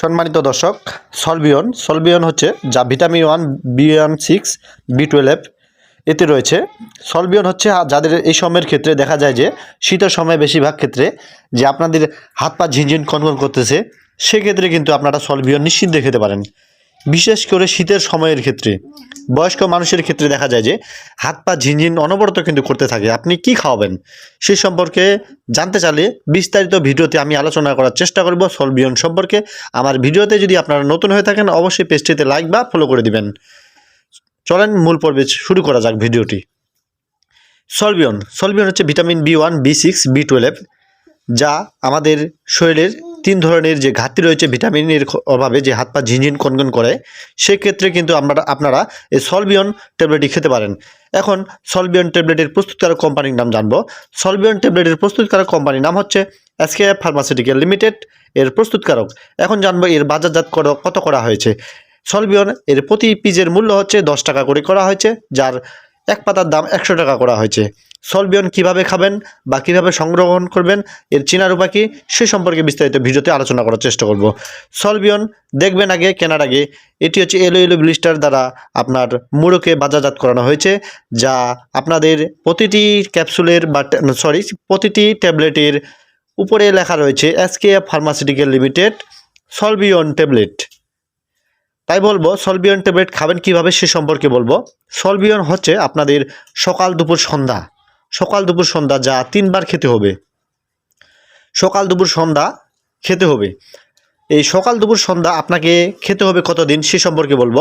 সম্মানিত দর্শক, সলবিয়ন। সলবিয়ন হচ্ছে যা vitamin one, B one six, B twelve এতে রয়েছে। সলবিয়ন হচ্ছে যাদের এই সময়ের ক্ষেত্রে দেখা যায় যে শীতের সময় বেশিরভাগ ক্ষেত্রে যে আপনাদের হাত পা ঝিনঝিন কনকন করতেছে, সেক্ষেত্রে কিন্তু আপনারা সলবিয়ন নিশ্চিন্তে খেতে পারেন। বিশেষ করে শীতের সময়ের ক্ষেত্রে, বয়স্ক মানুষের ক্ষেত্রে দেখা যায় যে, হাত পা ঝিনঝিন অনবরত কিন্তু করতে থাকে। আপনি কি খাওয়াবেন? সে সম্পর্কে জানতে চাইলে বিস্তারিত ভিডিওতে আমি আলোচনা করার চেষ্টা করব সলবিয়ন সম্পর্কে। আমার ভিডিওতে যদি আপনারা নতুন হয়ে থাকেন, অবশ্যই পেজটিতে লাইক বা ফলো করে দিবেন। চলেন মূল পর্বে শুরু করা যাক ভিডিওটি। সলবিয়ন। সলবিয়ন হচ্ছে vitamin B one, B six, B twelve, যা আমাদের শরীরের তিন ধরনের যে ঘাটতি রয়েছে ভিটামিনের অভাবে যে হাত পা ঝিনঝিন কনকন করে, সেক্ষেত্রে কিন্তু আমরা, আপনারা এই সলবিয়ন ট্যাবলেটটি খেতে পারেন। এখন সলবিয়ন ট্যাবলেটের প্রস্তুতকারক কোম্পানির নাম জানব। সলবিয়ন ট্যাবলেটের প্রস্তুতকারক কোম্পানির নাম হচ্ছে এসকেএফ ফার্মাসিউটিক্যাল লিমিটেড, এর প্রস্তুতকারক। এখন জানব এর বাজারজাত কত করা হয়েছে। সলবিয়ন এর প্রতি পিজের মূল্য হচ্ছে দশ টাকা করে করা হয়েছে, যার এক পাতার দাম একশো টাকা করা হয়েছে। সলবিয়ন কীভাবে খাবেন বা কীভাবে সংগ্রহণ করবেন, এর চেনার উপায় কি, সে সম্পর্কে বিস্তারিত ভিডিওতে আলোচনা করার চেষ্টা করব। সলবিয়ন দেখবেন আগে, কেনার আগে, এটি হচ্ছে এলো এলো ব্লিস্টার দ্বারা আপনার মুড়োকে বাজারজাত করানো হয়েছে, যা আপনাদের প্রতিটি ক্যাপসুলের বা সরি, প্রতিটি ট্যাবলেটের উপরে লেখা রয়েছে SKF pharmaceutical limited Solbion tablet. তাই বলব সলবিয়ন ট্যাবলেট খাবেন কীভাবে সে সম্পর্কে বলব। সলবিয়ন হচ্ছে আপনাদের সকাল দুপুর সন্ধ্যা। সকাল দুপুর সন্ধ্যা যা তিনবার খেতে হবে। সকাল দুপুর সন্ধ্যা খেতে হবে। এই সকাল দুপুর সন্ধ্যা আপনাকে খেতে হবে কতদিন সে সম্পর্কে বলব।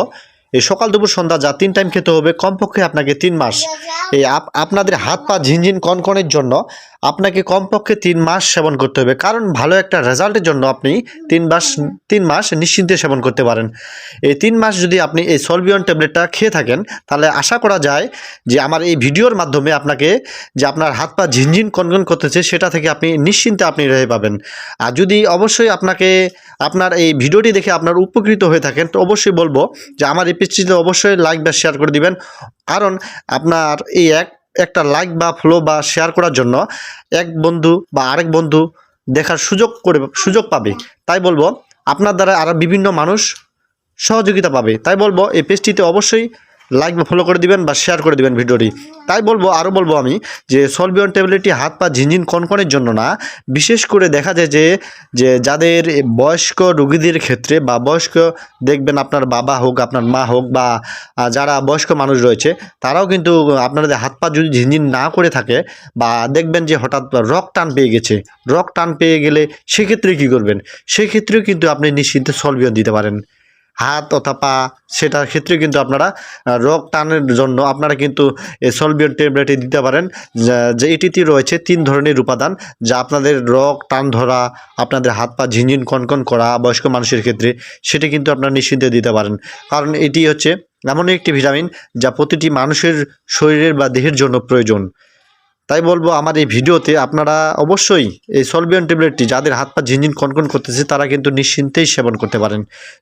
এই সকাল দুপুর সন্ধ্যা যা তিন টাইম খেতে হবে, কমপক্ষে আপনাকে তিন মাস। এই আপ- আপনাদের হাত পা ঝিনঝিন কনকনের জন্য আপনাকে কমপক্ষে তিন মাস সেবন করতে হবে। কারণ ভালো একটা রেজাল্টের জন্য আপনি তিন মাস তিন মাস নিশ্চিন্তে সেবন করতে পারেন। এই তিন মাস যদি আপনি এই সলবিয়ন ট্যাবলেটটা খেয়ে থাকেন, তাহলে আশা করা যায় যে আমার এই ভিডিওর মাধ্যমে আপনাকে যে আপনার হাত পা ঝিনঝিন কনকন করতেছে, সেটা থেকে আপনি নিশ্চিন্তে আপনি রেহে পাবেন। আর যদি অবশ্যই আপনাকে, আপনার এই ভিডিওটি দেখে আপনার উপকৃত হয়ে থাকেন, তো অবশ্যই বলব যে আমার এই পেজটিতে অবশ্যই লাইক বা শেয়ার করে দিবেন। কারণ আপনার এই এক, একটা লাইক বা ফলো বা শেয়ার করার জন্য এক বন্ধু বা আরেক বন্ধু দেখার সুযোগ করে, সুযোগ পাবে। তাই বলব, আপনার দ্বারা আরও বিভিন্ন মানুষ সহযোগিতা পাবে। তাই বলব, এই পেজটিতে অবশ্যই লাইক বা ফলো করে দিবেন বা শেয়ার করে দিবেন ভিডিওটি তাই বলব আরও বলব আমি যে সলবিয়ন ট্যাবলেটটি হাত পা ঝিনঝিন কনকনের জন্য না, বিশেষ করে দেখা যায় যে যে যাদের বয়স্ক রোগীদের ক্ষেত্রে বা বয়স্ক দেখবেন আপনার বাবা হোক, আপনার মা হোক বা যারা বয়স্ক মানুষ রয়েছে, তারাও কিন্তু আপনাদের হাত পা যদি ঝিনঝিন না করে থাকে বা দেখবেন যে হঠাৎ রক টান পেয়ে গেছে রক টান পেয়ে গেলে সেক্ষেত্রে কী করবেন? সেক্ষেত্রেও কিন্তু আপনি নিশ্চিন্তে সলবিয়ন দিতে পারেন। হাত অথবা পা, সেটার ক্ষেত্রে কিন্তু আপনারা রোগ টানের জন্য আপনারা কিন্তু সলবিয়ন ট্যাবলেটে দিতে পারেন, যে এটিতে রয়েছে তিন ধরনের উপাদান, যা আপনাদের রোগ, টান ধরা, আপনাদের হাত পা ঝিনঝিন, কনকন করা, বয়স্ক মানুষের ক্ষেত্রে, সেটা কিন্তু আপনারা নিশ্চিন্তে দিতে পারেন। কারণ এটি হচ্ছে এমন একটি ভিটামিন, যা প্রতিটি মানুষের শরীরের বা দেহের জন্য প্রয়োজন। তাই বলব আমার এই ভিডিওতে আপনারা অবশ্যই এই সলবিয়ন ট্যাবলেটটি যাদের হাত পা ঝিনঝিন কনকন করতেছে, তারা কিন্তু নিশ্চিন্তেই সেবন করতে পারেন।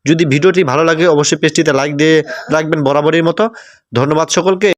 যদি ভিডিওটি ভালো লাগে, অবশ্যই পেজটিতে লাইক দিয়ে রাখবেন বরাবরের মতো। ধন্যবাদ সকলকে।